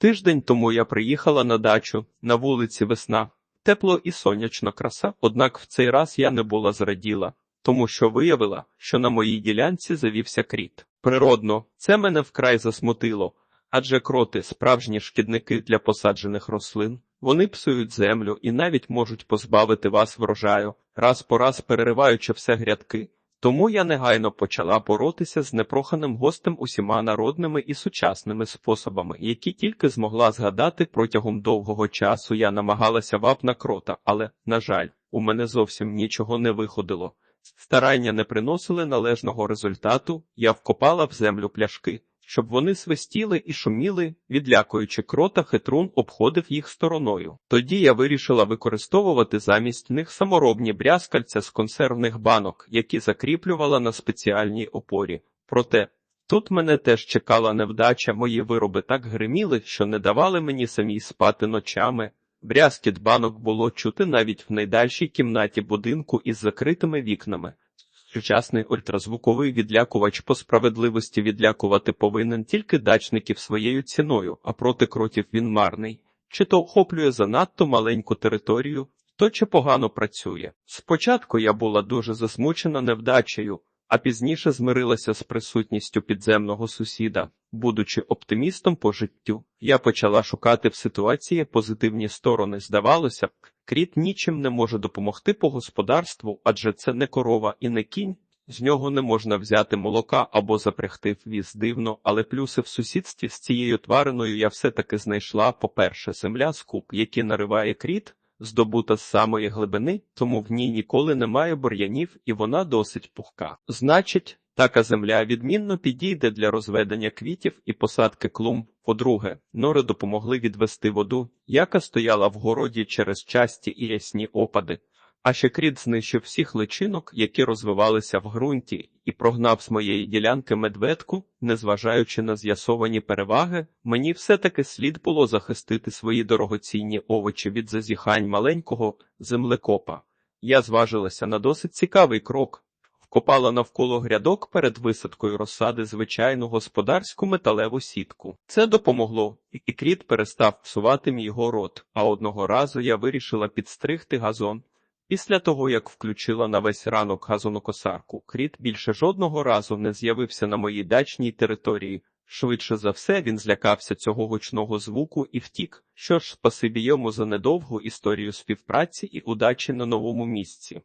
Тиждень тому я приїхала на дачу на вулиці Весна. Тепло і сонячна краса, однак в цей раз я не була зраділа, тому що виявила, що на моїй ділянці завівся кріт. Природно, це мене вкрай засмутило, адже кроти справжні шкідники для посаджених рослин. Вони псують землю і навіть можуть позбавити вас врожаю, раз по раз перериваючи все грядки. Тому я негайно почала боротися з непроханим гостем усіма народними і сучасними способами, які тільки змогла згадати протягом довгого часу. Я намагалася вапна крота, але, на жаль, у мене зовсім нічого не виходило. Старання не приносили належного результату, я вкопала в землю пляшки, щоб вони свистіли і шуміли, відлякуючи крота, хитрун обходив їх стороною. Тоді я вирішила використовувати замість них саморобні брязкальця з консервних банок, які закріплювала на спеціальній опорі. Проте тут мене теж чекала невдача, мої вироби так гриміли, що не давали мені самій спати ночами. Брязкіт банок було чути навіть в найдальшій кімнаті будинку із закритими вікнами. Сучасний ультразвуковий відлякувач по справедливості відлякувати повинен тільки дачників своєю ціною, а проти кротів він марний. Чи то охоплює занадто маленьку територію, то чи погано працює. Спочатку я була дуже засмучена невдачею, а пізніше змирилася з присутністю підземного сусіда. Будучи оптимістом по життю, я почала шукати в ситуації позитивні сторони. Здавалося б, кріт нічим не може допомогти по господарству, адже це не корова і не кінь. З нього не можна взяти молока або запрягти віз дивно, але плюси в сусідстві з цією твариною я все-таки знайшла. По-перше, земля скуп, які нариває кріт, здобута з самої глибини, тому в ній ніколи немає бур'янів і вона досить пухка. Значить, така земля відмінно підійде для розведення квітів і посадки клумб. По-друге, нори допомогли відвести воду, яка стояла в городі через часті і ясні опади. А ще кріт знищив всіх личинок, які розвивалися в ґрунті, і прогнав з моєї ділянки медведку, незважаючи на з'ясовані переваги, мені все-таки слід було захистити свої дорогоцінні овочі від зазіхань маленького землекопа. Я зважилася на досить цікавий крок. Вкопала навколо грядок перед висадкою розсади звичайну господарську металеву сітку. Це допомогло, і кріт перестав псувати мій город, а одного разу я вирішила підстригти газон. Після того, як включила на весь ранок газонокосарку, кріт більше жодного разу не з'явився на моїй дачній території. Швидше за все він злякався цього гучного звуку і втік. Що ж, спасибі йому за недовгу історію співпраці і удачі на новому місці.